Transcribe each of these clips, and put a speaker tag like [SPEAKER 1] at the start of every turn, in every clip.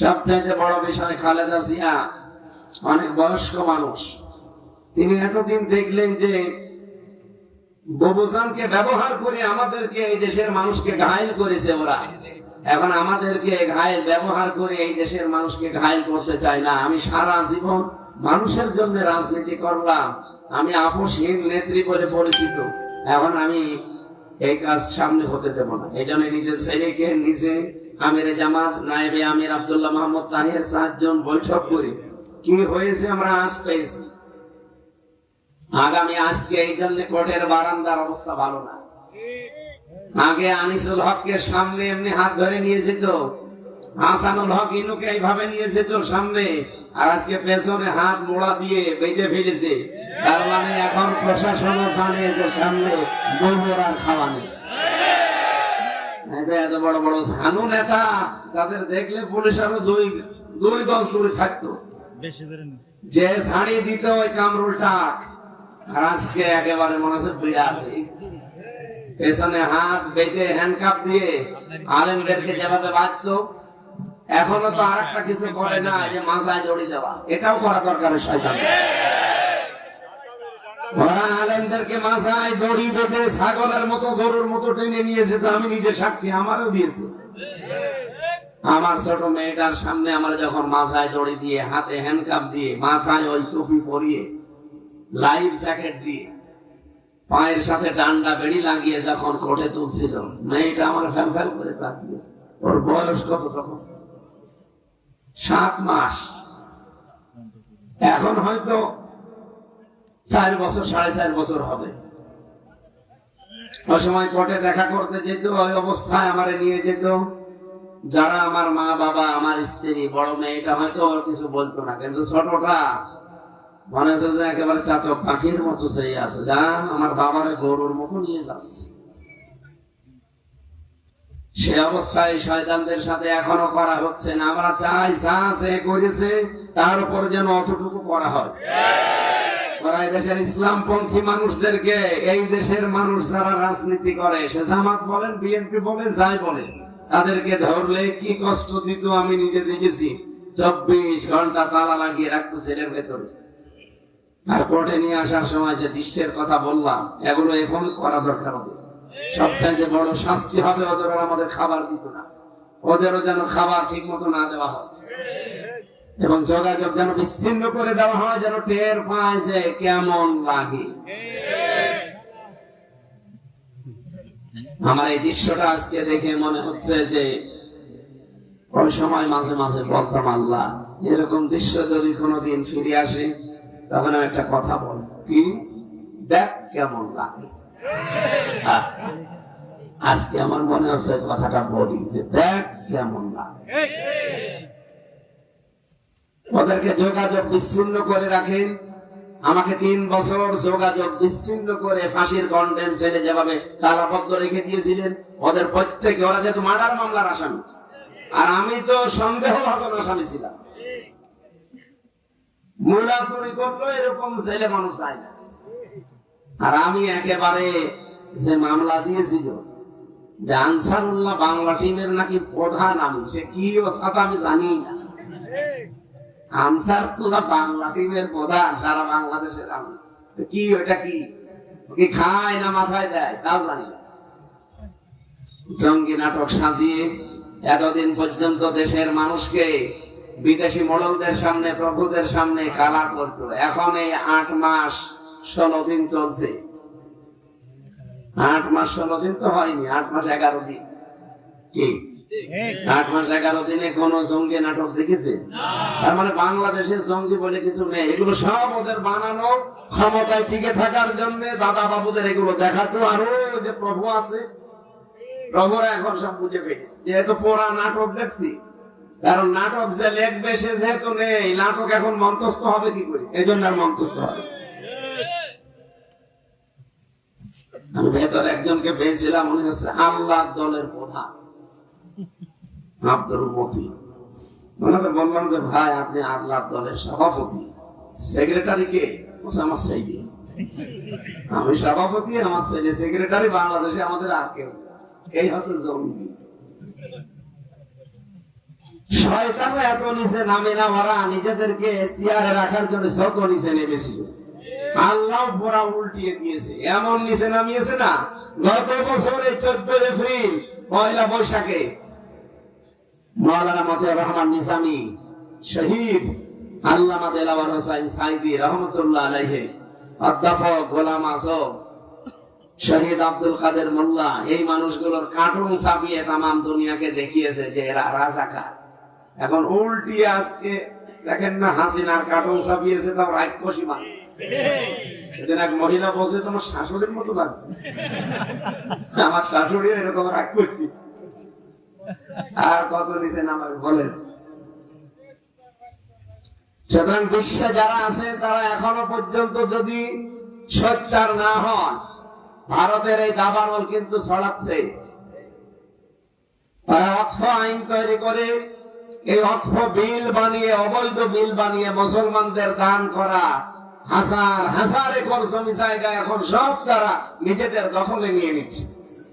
[SPEAKER 1] সবচাইতে বড় বিষয় খালেদা জিয়া, অনেক বয়স্ক মানুষ। তিনি এতদিন দেখলেন যে ববুজানকে ব্যবহার করে আমাদেরকে এই দেশের মানুষকে ঘায়ল করেছে ওরা। এখন আমাদেরকে ঘায়ল ব্যবহার করে এই দেশের মানুষকে ঘায়ল করতে চায় না। আমি সারা জীবন মানুষের জন্য রাজনীতি করলাম। আমি আপোষহীন নেত্রী বলে পরিচিত। এখন আমি এই কাজ সামনে হতে দেব না। এই জন্য নিজের ছেলেকে, নিজে আমির জামাত, নায়েবে আমির আব্দুল্লাহ মোহাম্মদ তাহির সাতজন বৈঠক করি। কি হয়েছে আমরা আজ পেয়েছি। আগামী আজকে এই জন্য কোর্টের বারান্দার অবস্থা ভালো না। আগে আনিসুল হককে সামনে এমনি হাত ধরে নিয়ে যেত। হাসানুল হক ইনুকে এইভাবে নিয়ে যেত সামনে। আর আজকে পেছনে হাত মোড়া দিয়ে বেঁধে ফেলেছে। তার মানে এখন প্রশাসনও জানে যে সামনে গোবর আর খাওয়া নেই এত বড় বড় ঝানু নেতা যাদের দেখলে পুলিশ আরও দুই দুই গজ দূরে থাকতো। যে ছাড়ি দিত ওই কামরুল টাক আর আজকে একেবারে মনে হচ্ছে গেছে। পেছনে হাত বেঁধে হ্যান্ডকাপ দিয়ে আলেমদেরকে যেভাবে বাঁচতো এখনও তো আর একটা কিছু করে না যে মাথায় জড়ি দেওয়া। এটাও করা দরকার শয়তান আলেমদেরকে মাথায় দড়ি বেঁধে ছাগলের মতো, গরুর মতো টেনে নিয়েছে তো আমি নিজে সাক্ষী আমারও দিয়েছে। আমার ছোট মেয়েটার সামনে আমার যখন মাথায় দড়ি দিয়ে, হাতে হ্যান্ডকাপ দিয়ে, মাথায় ওই টুপি পরিয়ে লাইফ জ্যাকেট দিয়ে, পায়ের সাথে ডান্ডা বেড়ি লাগিয়ে যখন কোটে তুলছিল, মেয়েটা আমার ফ্যাল ফ্যাল করে তাকিয়ে, ওর বয়স কত তখন? সাত মাস। এখন হয়তো চার বছর, সাড়ে চার বছর হবে। ওই সময় কোর্টে দেখা করতে যেত, ওই অবস্থায় আমারে নিয়ে যেত। যারা আমার মা, বাবা, আমার স্ত্রী, বড় মেয়েটা হয়তো ওর কিছু বলতো না। কিন্তু ছোটটা মনে হতো যে একেবারে চাতক পাখির মতো সেই আছে। যা আমার বাবারে গরুর মতো নিয়ে যাচ্ছে। সে অবস্থায় শয়তানদের সাথে এখনও করা হচ্ছে না। আমরা চাই, যা সে করেছে, তার উপর যেন অতটুকু করা হয়। দেশের ইসলামপন্থী মানুষদেরকে এই দেশের মানুষ যারা রাজনীতি করে, সে জামাত বলেন, বিএনপি বলেন, যাই বলেন তাদেরকে ধরলে কি কষ্ট দিত আমি নিজে দেখেছি। চব্বিশ ঘণ্টা তালা লাগিয়ে রাখতো জেলের ভেতরে। আর কোর্টে নিয়ে আসার সময় যে দৃশ্যের কথা বললাম, এগুলো এখন করা দরকার হবে। সবচাইতে বড় শাস্তি হবে ওদের আমাদের খাবার দিত না। ওদেরও যেন খাবার ঠিক মতো না দেওয়া হয়। এবং যোগাযোগ যেন বিচ্ছিন্ন করে দেওয়া হয়, যেন টের পায় যে কেমন লাগে। আমার এই দৃশ্যটা আজকে দেখে মনে হচ্ছে যে, ওই সময় মাঝে মাঝে বলতাম, আল্লাহ, এরকম দৃশ্য যদি কোনোদিন ফিরে আসে, তখন আমি একটা কথা বল কি? দেখ কেমন লাগে। আজকে আমার মনে হচ্ছে কথাটা বলি যে, দেখ কেমন লাগে। ওদেরকে যোগাযোগ বিচ্ছিন্ন করে রাখেন। আমাকে তিন বছর যোগাযোগ বিচ্ছিন্ন করে ফাঁসির কন্ডেন ছেড়ে যেভাবে তালাবদ্ধ রেখে দিয়েছিলেন, ওদের প্রত্যেকে, ওরা যেহেতু মার্ডার মামলার আসামি, আর আমি তো সন্দেহ ভাজন আসামি ছিলাম। বাংলা টিমের নাকি প্রধান আমি, সে কি আমি জানি না। আনসার পুরা বাংলা টিমের প্রধান সারা বাংলাদেশের কি ওটা কি ও কি? খায় না মাথায় দেয়, তাও জানি জঙ্গি নাটক সাজিয়ে এতদিন পর্যন্ত দেশের মানুষকে বিদেশি মডলদের সামনে, প্রভুদের সামনে কালা করতো এখন এই আট মাস ষোলো দিন চলছে। আট মাস ষোলো দিন তো হয়নি, আট মাস এগারো দিন। কি? আট মাস এগারো দিনে কোন জঙ্গি নাটক দেখেছে? তার মানে জঙ্গি বলে কিছু নেই। এগুলো সব ওদের বানানো ক্ষমতায় টিকে থাকার জন্য দাদা বাবুদের এগুলো দেখাতো। যে প্রভু আছে, প্রভুরা এখন সব বুঝে ফেলেছে। যেহেতু পোড়া নাটক দেখছি, কারণ নাটক যে লেখবে সে যেহেতু নেই, নাটক এখন মন্তস্থ হবে কি করে? এই জন্য আর মন্তস্থ হবে আমি ভেতর একজনকে পেয়েছিলাম, উনি হচ্ছে আল্লাহ দলের প্রধান। ওনাকে বললাম যে, ভাই, আপনি আল্লাহ দলের সভাপতি। সেক্রেটারি কে? আমার ছেলে আমি সভাপতি, আমার ছেলে সেক্রেটারি বাংলাদেশে আমাদের আর কেউ এই হচ্ছে জঙ্গি। নিজেদেরকে চেয়ারে রাখার জন্য নিচে নেমেছিল। আল্লাহ পুরা উল্টিয়ে দিয়েছে। এমন নিচে নামিয়েছে না, গত বছরে চোদ্দ এপ্রিল, পয়লা বৈশাখে মৌলানা রহমান নিজামি, শহীদ দেলাওয়ার হোসাইন সাইদি রহমতুল্লাহ আলাইহে, অধ্যাপক গোলাম শহীদ আব্দুল কাদের মোল্লা, এই মানুষগুলোর কার্টুন ছাপিয়ে তামাম দুনিয়াকে দেখিয়েছে যে এরা রাজাকার। এখন উল্টি আজকে দেখেন না হাসিনার কার্টুন ছাপিয়েছে তাও রাক্ষসী মানুষ সেদিন এক মহিলা বলছে, তোমার শাশুড়ির মতো লাগছে। আমার শাশুড়ি এরকম রাক্ষসী। আর কত নিচে নামাবে বলেন। সুতরাং বিশ্বে যারা আছে তারা এখনও পর্যন্ত যদি সোচ্চার না হন, ভারতের এই দাবানল কিন্তু ছড়াচ্ছে। অক্ষ আইন তৈরি করে এই অক্ষ বিল বানিয়ে, অবৈধ বিল বানিয়ে মুসলমানদের দান করা। হাজার হাজার একর জমি জায়গা এখন সব তারা নিজেদের দখলে নিয়ে নিচ্ছে।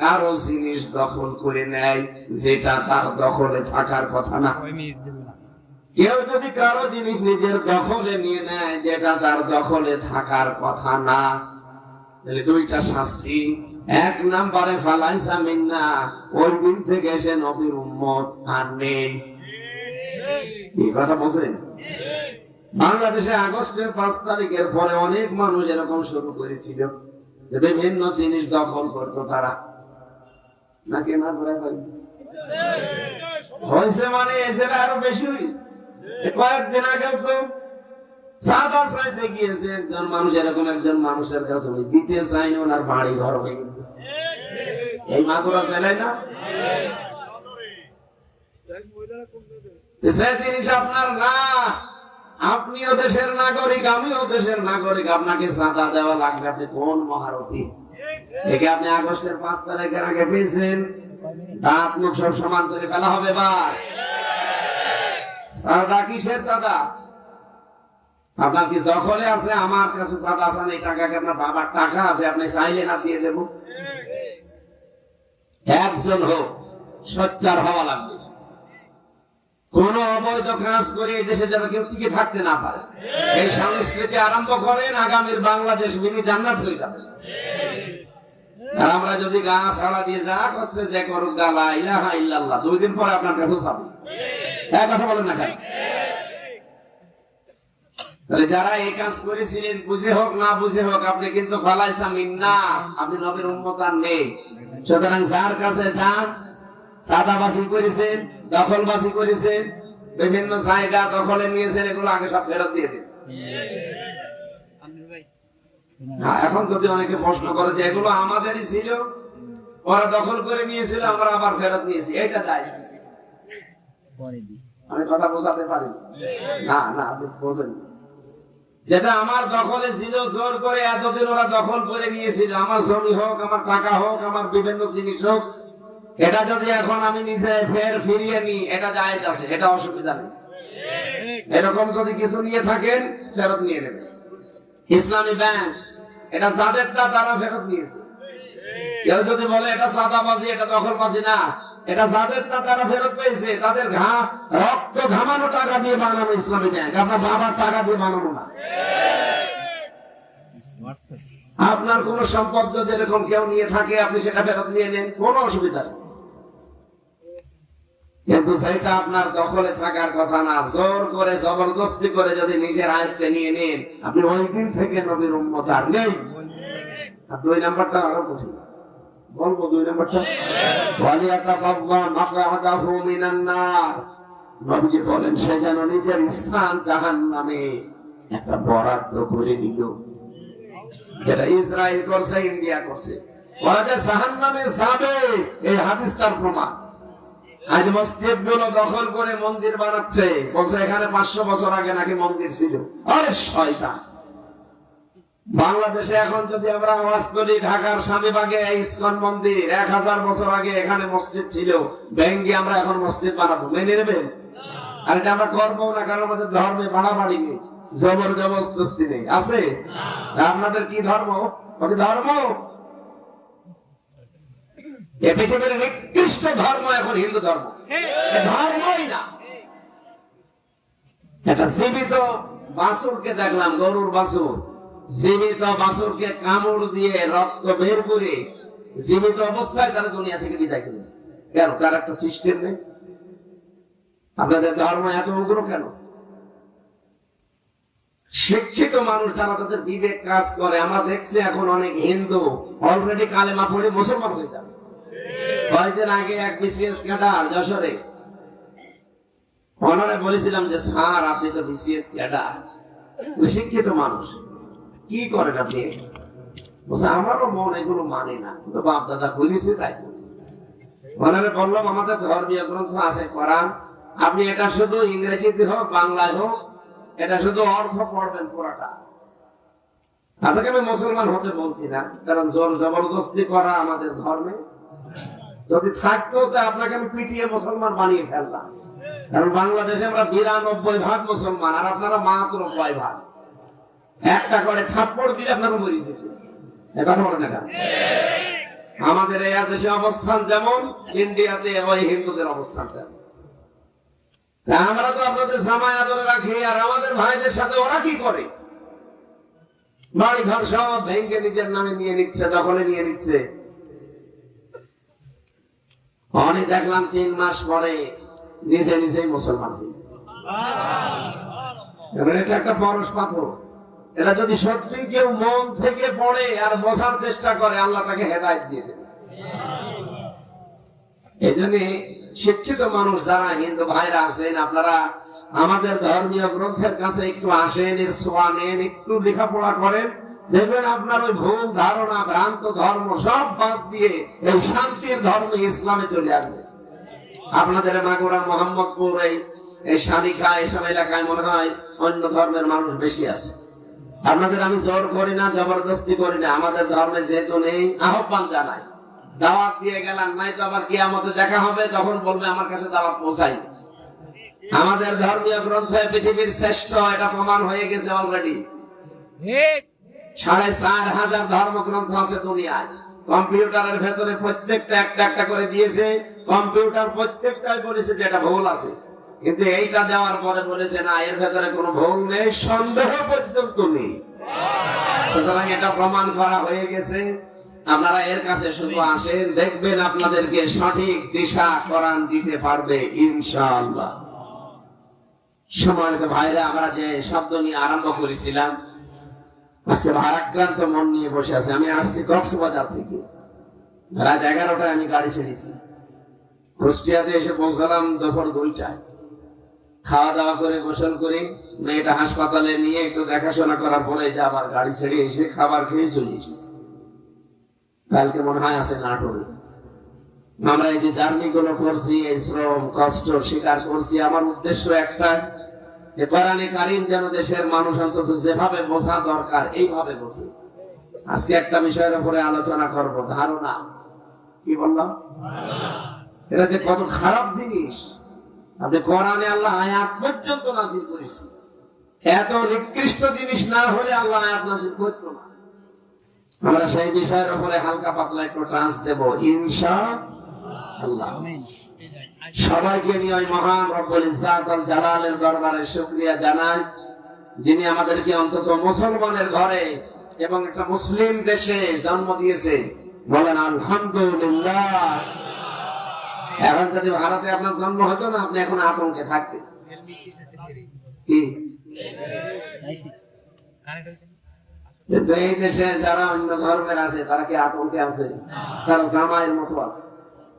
[SPEAKER 1] কারও জিনিস দখল করে নেয় যেটা তার দখলে থাকার কথা না। কেউ যদি কারও জিনিস নিজের দখলে নিয়ে নেয় যেটা তার দখলে থাকার কথা না। তাহলে দুইটা শাস্তি। এক নাম্বারে ফালাইসা মিন্না ওই দিন থেকে এসে নবীর উম্মত আর নেই। কি কথা বলছেন? বাংলাদেশে আগস্টের পাঁচ তারিখের পরে অনেক মানুষ এরকম শুরু করেছিল যে বিভিন্ন জিনিস দখল করতো তারা। নাকি না হয়নি? হয়েছে মানে এসের আরও বেশি হয়েছে। কয়েকদিন আগে তো সাদা আপনিও দেশের নাগরিক, আমিও দেশের নাগরিক, আপনাকে চাঁদা দেওয়া লাগবে। আপনি কোন মহারথী? একে আপনি আগস্টের পাঁচ তারিখের আগে পেয়েছেন। দাঁত মুখ সব সমান করে ফেলা হবে বা চাঁদা কিসের চাঁদা আপনার কি দখলে আছে? আমার কাছে চাঁদা আছে, এই টাকা কি আপনার বাবার টাকা আছে, আপনি চাইলে না দিয়ে দেবো। একজন হোক, সচ্চার হওয়া লাগবে। কোন অবৈধ কাজ করে এই দেশে যেন কেউ টিকে থাকতে না পারে। এই সংস্কৃতি আরম্ভ করেন, আগামীর বাংলাদেশ মিনি জান্নাত হয়ে যাবে। আমরা যদি গা ছাড়া দিয়ে যা করছে যে করুক গালা ইলাহা ইল্লাল্লাহ দুই দিন পরে আপনার কাছে যাবে এক কথা বলেন না কেন? তাহলে যারা এই কাজ করেছিলেন বুঝে হোক না বুঝে হোক আপনি কিন্তু আপনি নবীর নেই। সুতরাং যার কাছে যান সাদাবাসি করেছেন দখলবাসি করেছেন বিভিন্ন জায়গা দখলে নিয়েছেন এগুলো আগে সব ফেরত দিয়ে দিন। হ্যাঁ, এখন যদি অনেকে প্রশ্ন করে যে এগুলো আমাদেরই ছিল ওরা দখল করে নিয়েছিল আমরা আবার ফেরত নিয়েছি এটা যাই আমি কথা বোঝাতে পারি না। না আপনি বোঝেন। যেটা আমার দখলে ছিল জোর করে এতদিন ওরা দখল করে নিয়েছিল। আমার জমি হোক আমার টাকা হোক আমার বিভিন্ন জিনিস হোক এটা যদি এখন আমি নিজে ফের ফিরিয়ে নিই এটা জায়েজ আছে এটা অসুবিধা নেই। এরকম যদি কিছু নিয়ে থাকেন ফেরত নিয়ে নেবেন। ইসলামী ব্যাংক এটা যাদের তা তারা ফেরত নিয়েছে। কেউ যদি বলে এটা সাদাবাজি, এটা দখলবাজি না, এটা যাদের তা তারা ফেরত পেয়েছে। তাদের ঘা, রক্ত ঘামানো টাকা দিয়ে বানানো ইসলামী ব্যাংক। আপনার বাবার টাকা দিয়ে বানানো না। আপনার কোন সম্পদ যদি এরকম কেউ নিয়ে থাকে, আপনি সেটা ফেরত নিয়ে নেন, কোনো অসুবিধা নেই। কিন্তু সেটা আপনার দখলে থাকার কথা না। জোর করে, জবরদস্তি করে যদি নিজের আয়ত্তে নিয়ে নিন, আপনি ওই দিন থেকে নবীর উন্মত আর নেই। আর দুই নাম্বারটা আরও কঠিন। বলব দুই নাম্বারটা। নবীজি বলেন, সে যেন নিজের স্থান জাহান্নামে একটা বরাদ্দ করে দিল। যেটা ইসরায়েল করছে, ইন্ডিয়া করছে। ওরা যে জাহান্নামে যাবে, এই হাদিস তার প্রমাণ। আজ মসজিদগুলো দখল করে মন্দির বানাচ্ছে। বলছে, এখানে পাঁচশো বছর আগে নাকি মন্দির ছিল। আরে শয়তান। বাংলাদেশে এখন যদি আমরা আওয়াজ করি ঢাকার স্বামীবাগে ইসকন মন্দির, এক হাজার বছর আগে এখানে মসজিদ ছিল, ভেঙ্গে আমরা এখন মসজিদ বানাবো। মেনে নেবেন? আর এটা আমরা করব না, কারণ আমাদের ধর্মে বাড়াবাড়ি নেই জবর জবরদস্তি নেই। আছে? আপনাদের কি ধর্ম? ধর্ম? এ পৃথিবীর নিকৃষ্ট ধর্ম এখন হিন্দু ধর্ম। ধর্মই না। একটা জীবিত বাসুরকে দেখলাম গরুর বাসুর জীবিত বাসুরকে কামড় দিয়ে রক্ত বের করে জীবিত অবস্থায় তারা দুনিয়া থেকে বিদায় করে কেন? তার একটা সিস্টেম নেই। আপনাদের ধর্ম এত উগ্র কেন? শিক্ষিত মানুষ যারা তাদের বিবেক কাজ করে আমরা দেখছি এখন অনেক হিন্দু অলরেডি কালেমা পড়ে মুসলমান হয়ে যাচ্ছে। কয়েকদিন আগে এক বিসিএস ক্যাডার যশোরে। অনারে বলেছিলাম যে, স্যার, আপনি তো বিসিএস ক্যাডার। শিক্ষিত মানুষ। কি করেন আপনি? বলছে, আমারও মন এগুলো মানে না। বাপ দাদা করেছে তাই। ওনারে বললাম, আমাদের ধর্মীয় গ্রন্থ আছে কোরআন আপনি এটা শুধু ইংরেজিতে হোক, বাংলায় হোক, এটা শুধু অর্থ পড়বেন পুরাটা। আপনাকে আমি মুসলমান হতে বলছি না, কারণ জোর জবরদস্তি করা আমাদের ধর্মে যদি থাকতো, তা আপনাকে আমি পিটিয়ে মুসলমান বানিয়ে ফেললাম কারণ বাংলাদেশে আমরা বিরানব্বই ভাগ মুসলমান, আর আপনারা মাত্র কয় ভাগ? একটা করে থাপ্পড় দিলে আপনারা যেত কথা বলেন না আমাদের এই দেশে অবস্থান যেমন, ইন্ডিয়াতে ওই হিন্দুদের অবস্থান তেমন। আমরা তো আপনাদের জামাই আদরে রাখি, আর আমাদের ভাইদের সাথে ওরা কি করে? বাড়ি ঘর সব ভেঙ্গে নিজের নামে নিয়ে নিচ্ছে, দখলে নিয়ে নিচ্ছে। অনেক দেখলাম তিন মাস পরে নিজে নিজেই মুসলমান। এটা যদি সত্যি কেউ মন থেকে পড়ে আর চেষ্টা করে, আল্লাহ তাকে হেদায়ত দিয়ে দেবে। এই জন্য শিক্ষিত মানুষ যারা, হিন্দু ভাইরা আছেন, আপনারা আমাদের ধর্মীয় গ্রন্থের কাছে একটু আসেন একটু লেখাপড়া করেন। দেখবেন আপনার ওই ভুল ধারণা, ভ্রান্ত ধর্ম, সব বাদ দিয়ে এই শান্তির ধর্ম ইসলামে চলে আসবে। আপনাদের মাগুরা মোহাম্মদপুর এই সাদিকা এসব এলাকায় মনে হয় অন্য ধর্মের মানুষ বেশি আছে। আপনাদের আমি জোর করি না, জবরদস্তি করি না, আমাদের ধর্মে যেহেতু নেই, আহ্বান জানাই। দাওয়াত দিয়ে গেলাম, নাই তো আবার কিয়ামতে দেখা হবে তখন বলবে আমার কাছে দাওয়াত পৌঁছাই। আমাদের ধর্মীয় গ্রন্থে পৃথিবীর শ্রেষ্ঠ এটা প্রমাণ হয়ে গেছে অলরেডি সাড়ে চার হাজার ধর্মগ্রন্থ আছে দুনিয়ায়। কম্পিউটারের ভেতরে প্রত্যেকটা একটা একটা করে দিয়েছে, কম্পিউটার প্রত্যেকটাই বলেছে যে এটা ভুল আছে। কিন্তু এইটা দেওয়ার পরে বলেছে, না, এর ভেতরে নেই, সন্দেহ পর্যন্ত নেই। এটা প্রমাণ করা হয়ে গেছে। আপনারা এর কাছে শুধু আসেন, দেখবেন আপনাদেরকে সঠিক দিশা করান দিতে পারবে, ইনশাআল্লাহ। সময়ত ভাইরা, আমরা যে শব্দ নিয়ে আরম্ভ করেছিলাম আজকে ভারাক্রান্ত মন নিয়ে বসে আছে। আমি আসছি কক্সবাজার থেকে। রাত এগারোটায় আমি গাড়ি ছেড়েছি। কুষ্টিয়াতে এসে পৌঁছালাম দুপুর দুইটায়। খাওয়া দাওয়া করে, গোসল করে মেয়েটা হাসপাতালে নিয়ে একটু দেখাশোনা করার পরে যে আবার গাড়ি ছেড়ে এসে খাবার খেয়ে চলে এসেছি। কালকে মনে হয় আছে নাটোরে। আমরা এই যে জার্নি গুলো করছি, এই শ্রম, কষ্ট স্বীকার করছি, আমার উদ্দেশ্য একটা যে কোরআনে কারিম যেন দেশের মানুষ অন্তত যেভাবে বোঝা দরকার, এইভাবে বোঝে। আজকে একটা বিষয়ের উপরে আলোচনা করব, ধারণা। কি বললাম? এটা যে কত খারাপ জিনিস। আপনি কোরআনে আল্লাহ আয়াত পর্যন্ত নাজির এত নিকৃষ্ট জিনিস না হলে আল্লাহ আয়াত নাজির করতো না। আমরা সেই বিষয়ের উপরে হালকা পাতলা একটু ট্রান্স দেব, ইনশা আল্লাহ। সবাইকে নিয়ে ওই মহান রব্বুল ইজ্জাত আল জালালের দরবারে শুকরিয়া জানাই। যিনি আমাদেরকে অন্তত মুসলমানের ঘরে এবং একটা মুসলিম দেশে জন্ম দিয়েছে, বলেন, আলহামদুলিল্লাহ। এখন যদি ভারতে আপনার জন্ম হতো না, আপনি এখন আতঙ্কে থাকতেন। কি? কিন্তু এই দেশে যারা অন্য ধর্মের আছে, তারা কি আতঙ্কে আছে? তারা জামাইয়ের মতো আছে।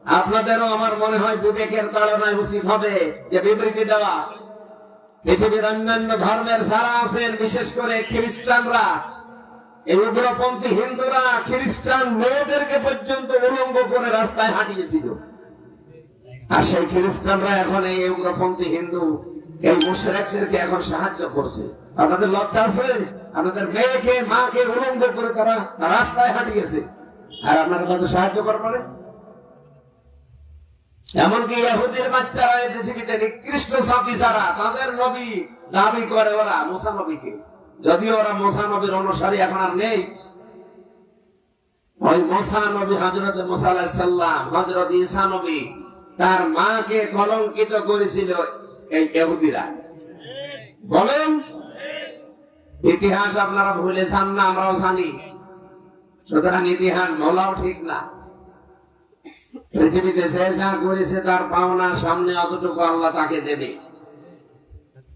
[SPEAKER 1] আপনাদেরও আমার মনে হয় বিবেকের তাড়নায় উচিত হবে যে বিবৃতি দেওয়া পৃথিবীর অন্যান্য ধর্মের যারা আছেন, বিশেষ করে খ্রিস্টানরা, এই উগ্রপন্থী হিন্দুরা খ্রিস্টান মেয়েদেরকে পর্যন্ত উলঙ্গ করে রাস্তায় হাঁটিয়েছিল। আর সেই খ্রিস্টানরা এখন এই উগ্রপন্থী হিন্দু, এই মুশরিকদেরকে এখন সাহায্য করছে। আপনাদের লজ্জা আছে? আপনাদের মেয়েকে, মাকে উলঙ্গ করে তারা রাস্তায় হাঁটিয়েছে। আর আপনারা তাদের সাহায্য করবেন? এমনকি ইহুদির বাচ্চারা এই পৃথিবীতে নিকৃষ্ট সাফি যারা, তাদের নবী দাবি করে ওরা মোসা নবীকে যদিও ওরা মোসা নবীর অনুসারী এখন আর নেই। ওই মোসা নবী হজরত মোসা হজরত ঈসা নবী, তার মাকে কলঙ্কিত করেছিল এই ইহুদিরা। বলেন, ইতিহাস আপনারা ভুলে যান না, আমরাও জানি। সুতরাং ইতিহাস বলাও ঠিক না। পৃথিবীতে যে যা করেছে তার পাওনার সামনে অতটুকু আল্লাহ তাকে দেবে।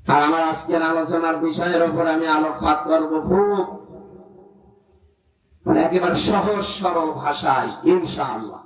[SPEAKER 1] আর আমার আজকের আলোচনার বিষয়ের উপর আমি আলোকপাত করব খুব। মানে একেবারে সহজ, সরল ভাষায়, ইনশাআল্লাহ।